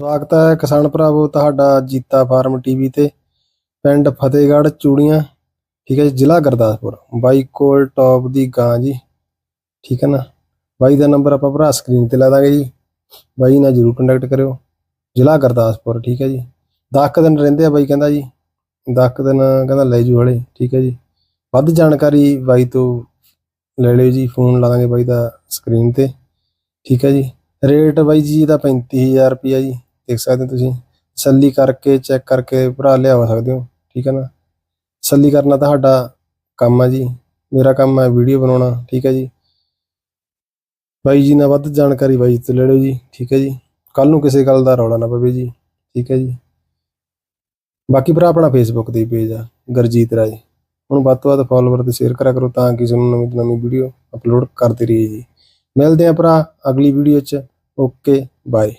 ਸਵਾਗਤ ਹੈ ਕਿਸਾਨ ਭਰਾਵੋ, ਤੁਹਾਡਾ ਜੀਤਾ ਫਾਰਮ ਟੀਵੀ ਤੇ, ਪਿੰਡ ਫਤਿਹਗੜ੍ਹ, ਚੂੜੀਆਂ, ਠੀਕ ਹੈ ਜੀ, ਜ਼ਿਲ੍ਹਾ ਗੁਰਦਾਸਪੁਰ, ਬਾਈ ਕੋਲ ਟੌਪ ਦੀ ਗਾਂ ਜੀ, ਠੀਕ ਹੈ ਨਾ? ਬਾਈ ਦਾ ਨੰਬਰ ਆਪਾਂ ਭਰਾ ਸਕਰੀਨ ਤੇ ਲਾ ਦਾਂਗੇ ਜੀ, ਬਾਈ ਨਾਲ ਜਰੂਰ ਕੰਟੈਕਟ ਕਰਿਓ, ਜ਼ਿਲ੍ਹਾ ਗੁਰਦਾਸਪੁਰ, ਠੀਕ ਹੈ ਜੀ। 10 ਕੁ ਦਿਨ ਰਹਿੰਦੇ ਆ ਬਾਈ, ਕਹਿੰਦਾ ਜੀ 10 ਕੁ ਦਿਨ ਕਹਿੰਦਾ ਲੈ ਜੂ ਹਲੇ, ਠੀਕ ਹੈ ਜੀ। ਵੱਧ ਜਾਣਕਾਰੀ ਬਾਈ ਤੋਂ ਲੈ ਲਿਓ ਜੀ, ਫੋਨ ਲਾ ਦਾਂਗੇ ਬਾਈ ਦਾ ਸਕਰੀਨ ਤੇ, ਠੀਕ ਹੈ ਜੀ। ਰੇਟ ਬਾਈ ਜੀ ਦਾ 35000 ਰੁਪਿਆ ਜੀ। ਦੇਖ ਸਕਦੇ ਹੋ ਤੁਸੀਂ। ਤਸੱਲੀ ਕਰਕੇ ਚੈੱਕ ਕਰਕੇ ਭਰਾ ਲਿਆਵਾ ਸਕਦੇ ਹੋ, ਠੀਕ ਹੈ ਨਾ? ਤਸੱਲੀ ਕਰਨਾ ਤੁਹਾਡਾ ਕੰਮ ਆ ਜੀ। ਮੇਰਾ ਕੰਮ ਹੈ ਵੀਡੀਓ ਬਣਾਉਣਾ, ਠੀਕ ਹੈ ਜੀ। ਬਾਈ ਜੀ ਨਾਲ ਵੱਧ ਜਾਣਕਾਰੀ ਬਾਈ ਤੋਂ ਲੈ ਲਿਓ ਜੀ, ਠੀਕ ਹੈ ਜੀ। ਕੱਲ ਨੂੰ ਕਿਸੇ ਗੱਲ ਦਾ ਰੌਲਾ ਨਾ ਪਵੇ ਜੀ, ਠੀਕ ਹੈ ਜੀ। ਬਾਕੀ ਭਰਾ ਆਪਣਾ ਫੇਸਬੁੱਕ ਤੇ ਪੇਜ ਆ, ਗਰਜੀਤ ਰਾਜ। ਹੁਣ ਵੱਧ ਤੋਂ ਵੱਧ ਫਾਲੋਵਰ ਤੇ ਸ਼ੇਅਰ ਕਰਿਆ ਕਰੋ ਤਾਂ ਕਿ ਤੁਹਾਨੂੰ ਨਵੀਂ ਤੋਂ ਨਵੀਂ ਵੀਡੀਓ ਅਪਲੋਡ ਕਰਦੇ ਰਹੀਏ ਜੀ। ਮਿਲਦੇ ਆ ਭਰਾ ਅਗਲੀ ਵੀਡੀਓ 'ਚ। Okay bye